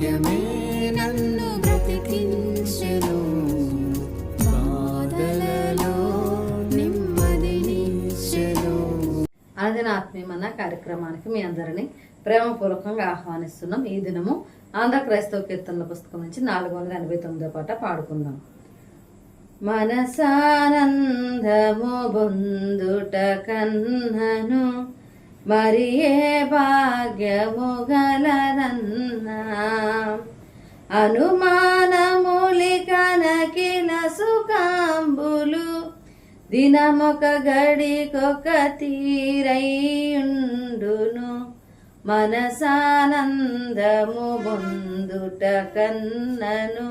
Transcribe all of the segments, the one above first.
వాక్యమే నన్ను బ్రతికించెను. బాధలలో నెమ్మదినిచ్చెను ఆత్మీయమన్న కార్యక్రమానికి మీ అందరినీ ప్రేమపూర్వకంగా ఆహ్వానిస్తున్నాం. ఈ దినము ఆంధ్ర క్రైస్తవ కీర్తనల పుస్తకం నుంచి నాలుగు వందల ఎనభై తొమ్మిదో పాట పాడుకుందాం. మనసానందము బొందుట కన్నను మరి ఏ భాగ్యము గలదన్నా అనుమానములికనకిల సుఖాంబులు దినమొక గడికొక తీరయుండును. మనసానందము బొందుట కన్నను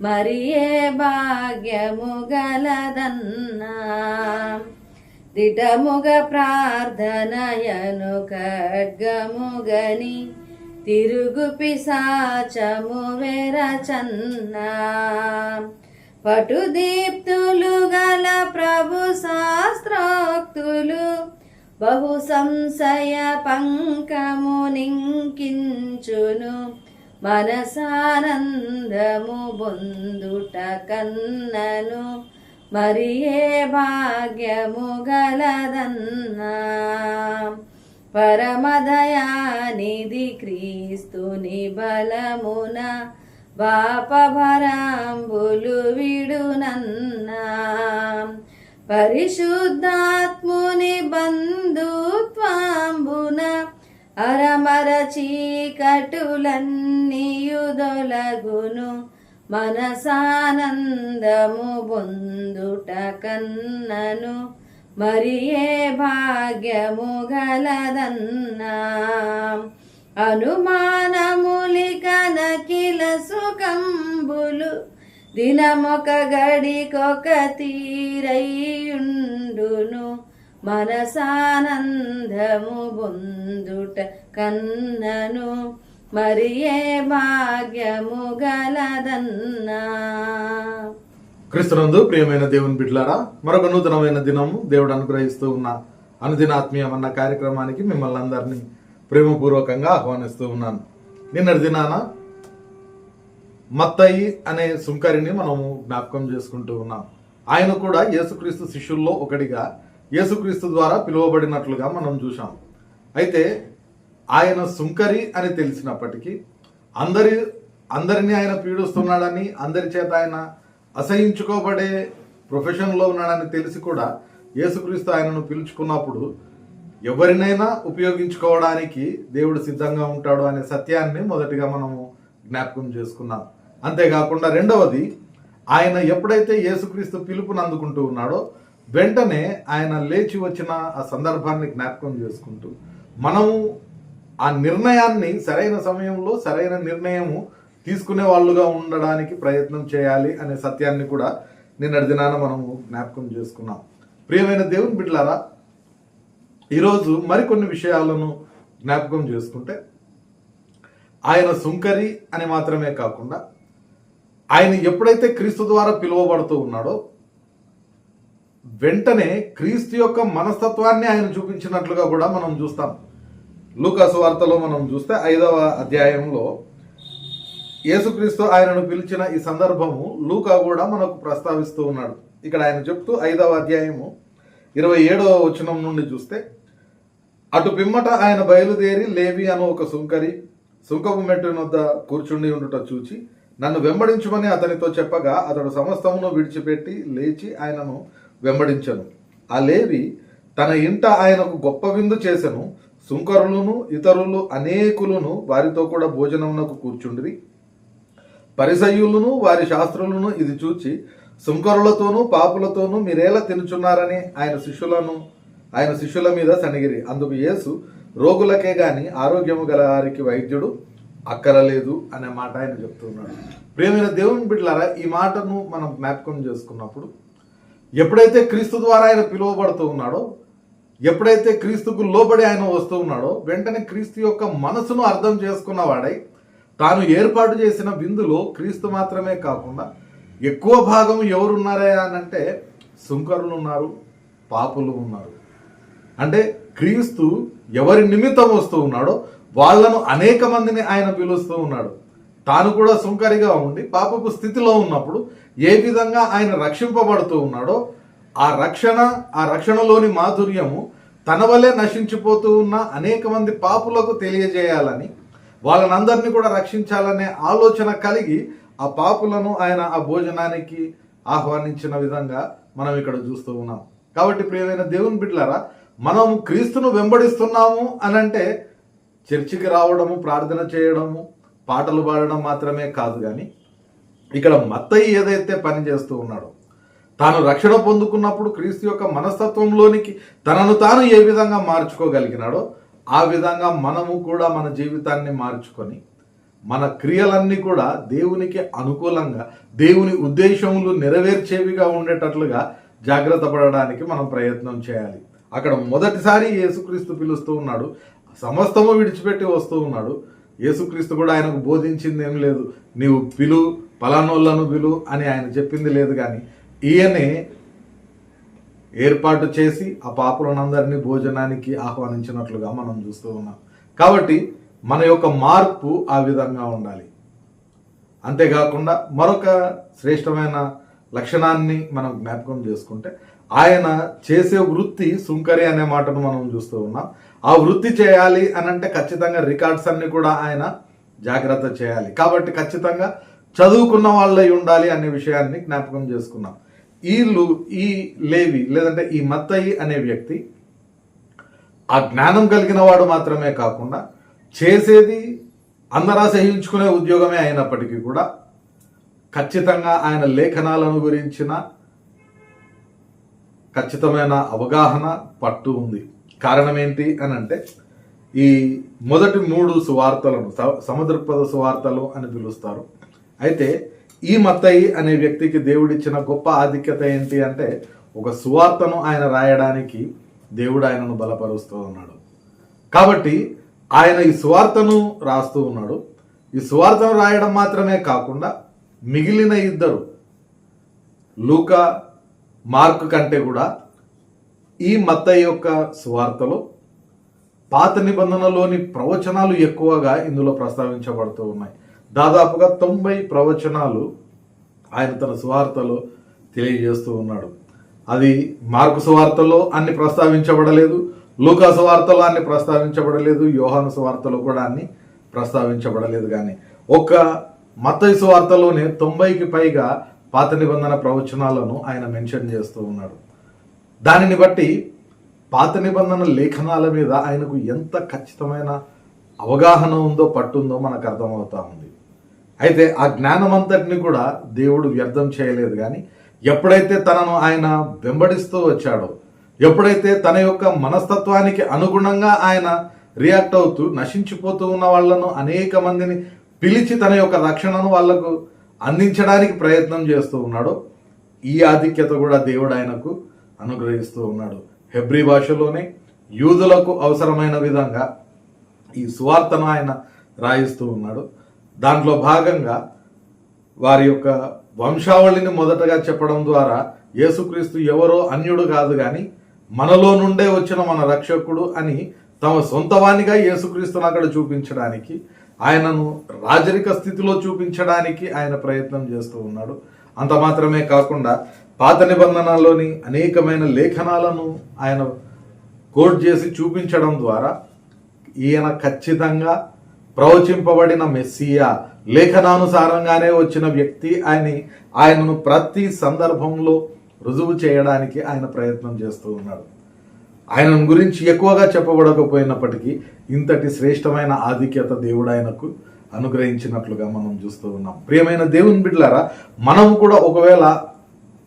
మరి ఏ భాగ్యము గలదన్నా దిటముగ ప్రార్థనయను ఖడ్గముగని తిరుగు పిశాచము వెరచన్నా పటుదీప్తులు గల ప్రభు శాస్త్రోక్తులు బహు సంశయ పంకము నింకించును. మనసానందము బొందుట కన్నను మరి ఏ భాగ్యము గలదన్నా. పరమదయానిధి క్రీస్తుని బలమున బాపభరాంబులు విడునన్నా. పరిశుద్ధాత్ముని బంధుత్వాంబున అరమర చీకటులన్నీయుదొలగును మనసానందము బొందుట కన్నను మరి ఏ భాగ్యము గలదన్నా. అనుమానములికనకిల సుఖంబులు దినమొక గడికొక తీరయ్యుండును. మనసానందము బొందుట కన్నను మరి ఏ భాగ్యము గలదన్నా. క్రీస్తునందు ప్రియమైన దేవుని బిడ్లారా మరొక నూతనమైన దినము దేవుడు అనుగ్రహిస్తూ ఉన్న అనుదినాత్మీయం కార్యక్రమానికి మిమ్మల్ని అందరినీ ప్రేమపూర్వకంగా ఆహ్వానిస్తూ ఉన్నాను. నిన్నటి దినాన మత్తయి అనే సుంకరిని మనము జ్ఞాపకం చేసుకుంటూ ఉన్నాం. ఆయన కూడా యేసుక్రీస్తు శిష్యుల్లో ఒకటిగా యేసుక్రీస్తు ద్వారా పిలువబడినట్లుగా మనం చూసాం అయితే ఆయన సుంకరి అని తెలిసినప్పటికీ అందరి అందరినీ ఆయన పీడిస్తున్నాడని అందరి చేత ఆయన అసహించుకోబడే ప్రొఫెషన్లో ఉన్నాడని తెలిసి కూడా యేసుక్రీస్తు ఆయనను పిలుచుకున్నప్పుడు ఎవరినైనా ఉపయోగించుకోవడానికి దేవుడు సిద్ధంగా ఉంటాడు అనే సత్యాన్ని మొదటిగా మనము జ్ఞాపకం చేసుకున్నాం. అంతేకాకుండా రెండవది ఆయన ఎప్పుడైతే యేసుక్రీస్తు పిలుపును అందుకుంటూ ఉన్నాడో వెంటనే ఆయన లేచి వచ్చిన ఆ సందర్భాన్ని జ్ఞాపకం చేసుకుంటూ మనము ఆ నిర్ణయాన్ని సరైన సమయంలో సరైన నిర్ణయము తీసుకునే వాళ్ళుగా ఉండడానికి ప్రయత్నం చేయాలి అనే సత్యాన్ని కూడా నిన్నటి దినాన మనము జ్ఞాపకం చేసుకున్నాం. ప్రియమైన దేవుని బిడ్డలారా ఈరోజు మరికొన్ని విషయాలను జ్ఞాపకం చేసుకుంటే ఆయన సుంకరి అని మాత్రమే కాకుండా ఆయన ఎప్పుడైతే క్రీస్తు ద్వారా పిలువబడుతూ ఉన్నాడో వెంటనే క్రీస్తు యొక్క మనస్తత్వాన్ని ఆయన చూపించినట్లుగా కూడా మనం చూస్తాం. లూకాసు వార్తలో మనం చూస్తే ఐదవ అధ్యాయంలో యేసుక్రీస్తు ఆయనను పిలిచిన ఈ సందర్భము లూకా కూడా మనకు ప్రస్తావిస్తూ ఉన్నాడు. ఇక్కడ ఆయన చెప్తూ ఐదవ అధ్యాయము ఇరవై ఏడవ వచనం నుండి చూస్తే అటు పిమ్మట ఆయన బయలుదేరి లేవి అను ఒక సుంకరి సుంకపు మెట్టు వద్ద కూర్చుండి ఉండుట చూచి నన్ను వెంబడించమని అతనితో చెప్పగా అతడు సమస్తమును విడిచిపెట్టి లేచి ఆయనను వెంబడించను. ఆ లేవి తన ఇంట ఆయనకు గొప్ప విందు చేసెను. సుంకరులను ఇతరులు అనేకులను వారితో కూడా భోజనమునకు కూర్చుండిరి. పరిసయులను వారి శాస్త్రులను ఇది చూచి సుంకరులతోనూ పాపులతోనూ మీరేలా తినుచున్నారని ఆయన శిష్యులను ఆయన శిష్యుల మీద సనిగిరి. అందుకు యేసు రోగులకే గాని ఆరోగ్యము గల వారికి వైద్యుడు అక్కరలేదు అనే మాట ఆయన చెప్తున్నాడు. ప్రియమైన దేవుని బిడ్డలారా ఈ మాటను మనం జ్ఞాపకం చేసుకున్నప్పుడు ఎప్పుడైతే క్రీస్తు ద్వారా ఆయన పిలువబడుతూ ఉన్నాడో ఎప్పుడైతే క్రీస్తుకు లోబడి ఆయన వస్తూ ఉన్నాడో వెంటనే క్రీస్తు యొక్క మనసును అర్థం చేసుకున్నవాడై తాను ఏర్పాటు చేసిన విందులో క్రీస్తు మాత్రమే కాకుండా ఎక్కువ భాగం ఎవరున్నారా అని అంటే సుంకరులు ఉన్నారు పాపులు ఉన్నారు. అంటే క్రీస్తు ఎవరి నిమిత్తం వస్తూ ఉన్నాడో వాళ్ళను అనేక మందిని ఆయన పిలుస్తూ ఉన్నాడు. తాను కూడా సుంకరిగా ఉండి పాపపు స్థితిలో ఉన్నప్పుడు ఏ విధంగా ఆయన రక్షింపబడుతూ ఉన్నాడో ఆ రక్షణ ఆ రక్షణలోని మాధుర్యము తన వలె నశించిపోతూ ఉన్న అనేక మంది పాపులకు తెలియజేయాలని వాళ్ళనందరినీ కూడా రక్షించాలనే ఆలోచన కలిగి ఆ పాపులను ఆయన ఆ భోజనానికి ఆహ్వానించిన విధంగా మనం ఇక్కడ చూస్తూ ఉన్నాం. కాబట్టి ప్రియమైన దేవుని బిడ్డలారా మనం క్రీస్తును వెంబడిస్తున్నాము అనంటే చర్చికి రావడము ప్రార్థన చేయడము పాటలు పాడడం మాత్రమే కాదు కానీ ఇక్కడ మత్తయి ఏదైతే పని చేస్తూ ఉన్నాడో తాను రక్షణ పొందుకున్నప్పుడు క్రీస్తు యొక్క మనస్తత్వంలోనికి తనను తాను ఏ విధంగా మార్చుకోగలిగినాడో ఆ విధంగా మనము కూడా మన జీవితాన్ని మార్చుకొని మన క్రియలన్నీ కూడా దేవునికి అనుకూలంగా దేవుని ఉద్దేశములు నెరవేర్చేవిగా ఉండేటట్లుగా జాగ్రత్త పడడానికి మనం ప్రయత్నం చేయాలి. అక్కడ మొదటిసారి యేసుక్రీస్తు పిలుస్తూ ఉన్నాడు. సమస్తము విడిచిపెట్టి వస్తూ ఉన్నాడు. యేసుక్రీస్తు కూడా ఆయనకు బోధించింది ఏం లేదు. నీవు పిలు పలానోళ్ళను పిలు అని ఆయన చెప్పింది లేదు కానీ ఈయనే ఏర్పాటు చేసి ఆ పాపులనందరినీ భోజనానికి ఆహ్వానించినట్లుగా మనం చూస్తూ ఉన్నాం. కాబట్టి మన యొక్క మార్పు ఆ విధంగా ఉండాలి. అంతేకాకుండా మరొక శ్రేష్టమైన లక్షణాన్ని మనం జ్ఞాపకం చేసుకుంటే ఆయన చేసే వృత్తి సుంకరి అనే మాటను మనం చూస్తూ ఉన్నాం. ఆ వృత్తి చేయాలి అని అంటే ఖచ్చితంగా రికార్డ్స్ అన్ని కూడా ఆయన జాగ్రత్త చేయాలి. కాబట్టి ఖచ్చితంగా చదువుకున్న వాళ్ళై ఉండాలి అనే విషయాన్ని జ్ఞాపకం చేసుకున్నాం. ఈ లు ఈ లేవి లేదంటే ఈ మత్తయి అనే వ్యక్తి ఆ జ్ఞానం కలిగిన వాడు మాత్రమే కాకుండా చేసేది అందరా సహించుకునే ఉద్యోగమే అయినప్పటికీ కూడా ఖచ్చితంగా ఆయన లేఖనాలను గురించిన ఖచ్చితమైన అవగాహన పట్టు ఉంది. కారణం ఏంటి అని అంటే ఈ మొదటి మూడు సువార్తలను స- సముద్రపద సువార్తలు అని పిలుస్తారు. అయితే ఈ మత్తయి అనే వ్యక్తికి దేవుడిచ్చిన గొప్ప ఆధిక్యత ఏంటి అంటే ఒక సువార్తను ఆయన రాయడానికి దేవుడు ఆయనను బలపరుస్తూ ఉన్నాడు. కాబట్టి ఆయన ఈ సువార్తను రాస్తూ ఉన్నాడు. ఈ సువార్తను రాయడం మాత్రమే కాకుండా మిగిలిన ఇద్దరు లూకా మార్క్ కంటే కూడా ఈ మత్తయి యొక్క సువార్తలో పాత నిబంధనలోని ప్రవచనాలు ఎక్కువగా ఇందులో ప్రస్తావించబడుతూ ఉన్నాయి. దాదాపుగా తొంభై ప్రవచనాలు ఆయన తన సువార్తలో తెలియజేస్తూ ఉన్నాడు. అది మార్కు సువార్తలో అన్ని ప్రస్తావించబడలేదు లూకా సువార్తలో అన్ని ప్రస్తావించబడలేదు యోహాను సువార్తలో కూడా అన్ని ప్రస్తావించబడలేదు కానీ ఒక్క మత్తయి సువార్తలోనే తొంభైకి పైగా పాత నిబంధన ప్రవచనాలను ఆయన మెన్షన్ చేస్తూ ఉన్నాడు. దానిని బట్టి పాత నిబంధన లేఖనాల మీద ఆయనకు ఎంత ఖచ్చితమైన అవగాహన ఉందో పట్టుందో మనకు అర్థమవుతా ఉంది. అయితే ఆ జ్ఞానం అంతటిని కూడా దేవుడు వ్యర్థం చేయలేదు కానీ ఎప్పుడైతే తనను ఆయన వెంబడిస్తూ వచ్చాడో ఎప్పుడైతే తన యొక్క మనస్తత్వానికి అనుగుణంగా ఆయన రియాక్ట్ అవుతూ నశించిపోతూ ఉన్న వాళ్ళను అనేక మందిని పిలిచి తన యొక్క రక్షణను వాళ్ళకు అందించడానికి ప్రయత్నం చేస్తూ ఉన్నాడో ఈ ఆధిక్యత కూడా దేవుడు ఆయనకు అనుగ్రహిస్తూ ఉన్నాడు. హెబ్రి భాషలోనే యూదులకు అవసరమైన విధంగా ఈ సువార్తను ఆయన రాయిస్తూ ఉన్నాడు. దాంట్లో భాగంగా వారి యొక్క వంశావళిని మొదటగా చెప్పడం ద్వారా యేసుక్రీస్తు ఎవరో అన్యుడు కాదు కానీ మనలో నుండే వచ్చిన మన రక్షకుడు అని తమ సొంతవానిగా యేసుక్రీస్తును అక్కడ చూపించడానికి ఆయనను రాజరిక స్థితిలో చూపించడానికి ఆయన ప్రయత్నం చేస్తూ ఉన్నాడు. అంత మాత్రమే కాకుండా పాత నిబంధనలోని అనేకమైన లేఖనాలను ఆయన కోట్ చేసి చూపించడం ద్వారా ఈయన ఖచ్చితంగా ప్రవచింపబడిన మెస్సియా లేఖనానుసారంగానే వచ్చిన వ్యక్తి అని ఆయనను ప్రతి సందర్భంలో రుజువు చేయడానికి ఆయన ప్రయత్నం చేస్తూ ఉన్నాడు. ఆయన గురించి ఎక్కువగా చెప్పబడకపోయినప్పటికీ ఇంతటి శ్రేష్టమైన ఆధిక్యత దేవుడు ఆయనకు అనుగ్రహించినట్లుగా మనం చూస్తూ ఉన్నాం. ప్రియమైన దేవుని బిడ్డలారా మనం కూడా ఒకవేళ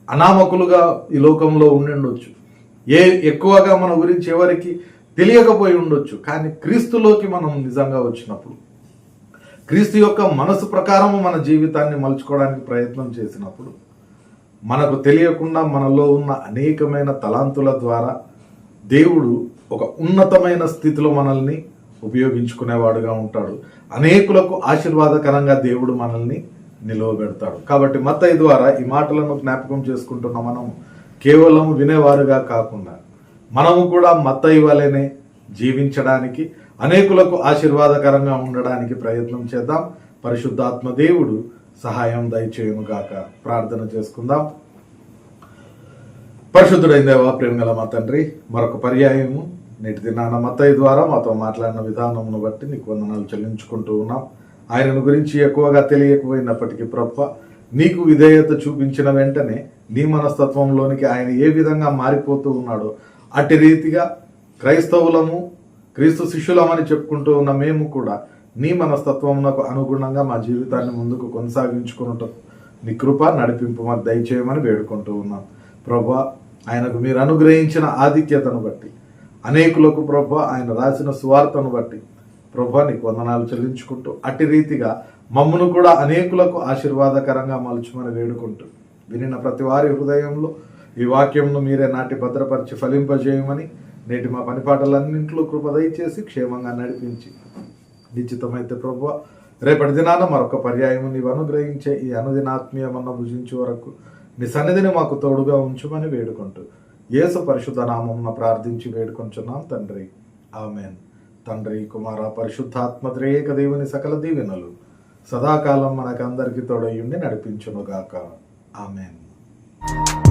అనామకులుగా ఈ లోకంలో ఉండి ఉండొచ్చు. ఏ ఎక్కువగా మన గురించి ఎవరికి తెలియకపోయి ఉండొచ్చు కానీ క్రీస్తులోకి మనం నిజంగా వచ్చినప్పుడు క్రీస్తు యొక్క మనసు ప్రకారము మన జీవితాన్ని మలుచుకోవడానికి ప్రయత్నం చేసినప్పుడు మనకు తెలియకుండా మనలో ఉన్న అనేకమైన తలాంతుల ద్వారా దేవుడు ఒక ఉన్నతమైన స్థితిలో మనల్ని ఉపయోగించుకునేవాడుగా ఉంటాడు. అనేకులకు ఆశీర్వాదకరంగా దేవుడు మనల్ని నిలవబెడతాడు. కాబట్టి మత్తయి ద్వారా ఈ మాటలను జ్ఞాపకం చేసుకుంటున్న మనం కేవలం వినేవారుగా కాకుండా మనము కూడా మత్తయి వలెనే జీవించడానికి అనేకులకు ఆశీర్వాదకరంగా ఉండడానికి ప్రయత్నం చేద్దాం. పరిశుద్ధాత్మ దేవుడు సహాయం దయచేయునుగాక. ప్రార్థన చేసుకుందాం. పరిశుద్ధుడైన దేవా ప్రేమగల మా తండ్రి మరొక పర్యాయము నేటి దినాన మత్తయ్య ద్వారా మాతో మాట్లాడిన విధానమును బట్టి నీకు వందనాలు చెల్లించుకుంటూ ఉన్నాం. ఆయనను గురించి ఎక్కువగా తెలియకపోయినప్పటికీ ప్రభ నీకు విధేయత చూపించిన వెంటనే నీ మనస్తత్వంలోనికి ఆయన ఏ విధంగా మారిపోతూ ఉన్నాడో అట్టి రీతిగా క్రైస్తవులము క్రీస్తు శిష్యులమని చెప్పుకుంటూ ఉన్న మేము కూడా నీ మనస్తత్వమునకు అనుగుణంగా మా జీవితాన్ని ముందుకు కొనసాగించుకున్నట్టు నీ కృప నడిపింపు మాకు దయచేయమని వేడుకుంటూ ఉన్నాం. ప్రభా ఆయనకు మీరు అనుగ్రహించిన ఆధిక్యతను బట్టి అనేకులకు ప్రభా ఆయన రాసిన సువార్తను బట్టి ప్రభా నీకు వందనాలు చెల్లించుకుంటూ అట్టి రీతిగా మమ్మను కూడా అనేకులకు ఆశీర్వాదకరంగా మలుచుమని వేడుకుంటూ వినిన ప్రతి వారి హృదయంలో ఈ వాక్యంను మీరే నాటి భద్రపరిచి ఫలింపజేయమని నేటి మా పనిపాటలన్నింటిలో కృప దయచేసి క్షేమంగా నడిపించి. నిశ్చితమైతే ప్రభు రేపటి దినాన మరొక పర్యాయము నీవు అనుగ్రహించే ఈ అనుదినాత్మీయమన్న భుజించే వరకు నీ సన్నిధిని మాకు తోడుగా ఉంచుమని వేడుకుంటూ యేసు పరిశుద్ధ నామం ప్రార్థించి వేడుకొంచున్నాం తండ్రి. ఆమెన్. తండ్రి కుమార పరిశుద్ధాత్మ త్రేక దేవుని సకల దీవెనలు సదాకాలం మనకందరికీ తోడయుండి నడిపించునుగాక. ఆమెన్.